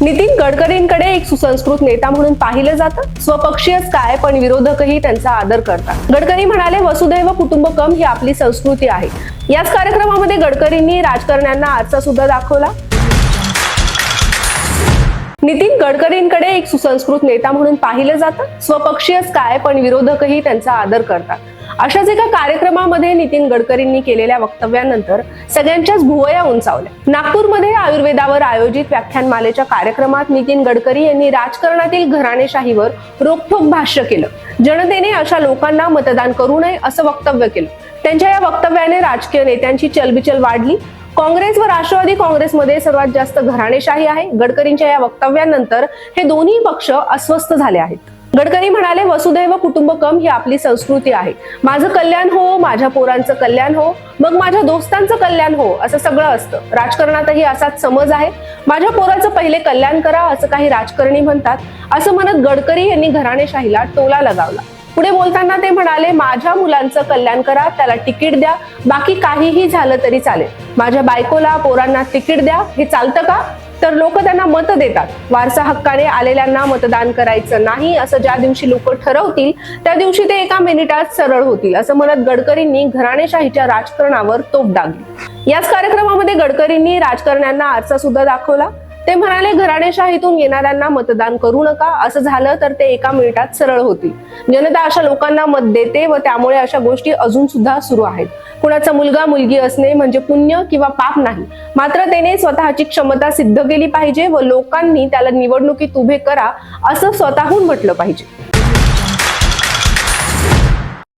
नितीन गडकरींकडे एक सुसंस्कृत नेता म्हणून पाहिलं जातं. स्वपक्षीयच काय पण विरोधकही त्यांचा आदर करतात. गडकरी म्हणाले वसुदैव कुटुंबकम ही आपली संस्कृती आहे. याच कार्यक्रमामध्ये गडकरींनी राजकारण्यांना आरसा सुद्धा दाखवला. नितीन गडकरींकडे एक सुसंस्कृत नेता म्हणून पाहिलं जातं. स्वपक्षीयच काय पण विरोधकही त्यांचा आदर करतात. अशाच एका कार्यक्रमामध्ये नितीन गडकरींनी केलेल्या वक्तव्यानंतर सगळ्यांच्याच भुवया उंचावल्या. नागपूरमध्ये आयुर्वेदावर आयोजित व्याख्यानमालेच्या कार्यक्रमात नितीन गडकरी यांनी राजकारणातील घराणेशाहीवर रोखोक भाष्य केलं. जनतेने अशा लोकांना मतदान करू नये असं वक्तव्य केलं. त्यांच्या या वक्तव्याने राजकीय नेत्यांची चलबिचल वाढली. काँग्रेस व राष्ट्रवादी काँग्रेसमध्ये सर्वात जास्त घराणेशाही आहे. गडकरींच्या या वक्तव्यानंतर हे दोन्ही पक्ष अस्वस्थ झाले आहेत. गडकरी म्हणाले वसुदैव कुटुंबकम ही आपली संस्कृती आहे. माझं कल्याण हो माझ्या पोरांचं कल्याण हो मग माझ्या दोस्तांचं कल्याण हो असं सगळं असतं. राजकारणातही असाच समज आहे. माझ्या पोराचं पहिले कल्याण करा असं काही राजकारणी म्हणतात. असं म्हणत गडकरी यांनी घराणेशाहीला टोला लगावला. पुढे बोलताना ते म्हणाले माझ्या मुलांचं कल्याण करा त्याला तिकीट द्या. बाकी काहीही झालं तरी चालेल. माझ्या बायकोला पोरांना तिकीट द्या. हे चालतं का? तर लोक त्यांना मत देतात. वारसा हक्काने आलेल्यांना मतदान करायचं नाही असं ज्या दिवशी लोक ठरवतील त्या दिवशी ते एका मिनिटात सरळ होतील असं म्हणत गडकरींनी घराणेशाहीच्या राजकारणावर तोफ डागली. याच कार्यक्रमामध्ये गडकरींनी राजकारण्यांना आरसा सुद्धा दाखवला. ते म्हणाले घराणेशाहीतून येणाऱ्यांना मतदान करू नका. असं झालं तर ते एका मिनिटात सरळ होतील. जनता अशा लोकांना मत देते व त्यामुळे अशा गोष्टी अजून सुद्धा सुरू आहेत. कुणाचा मुलगा मुलगी असणे म्हणजे पुण्य किंवा पाप नाही. मात्र त्याने स्वतःची क्षमता सिद्ध केली पाहिजे व लोकांनी त्याला निवडणुकीत उभे करा असं स्वतःहून म्हटलं पाहिजे.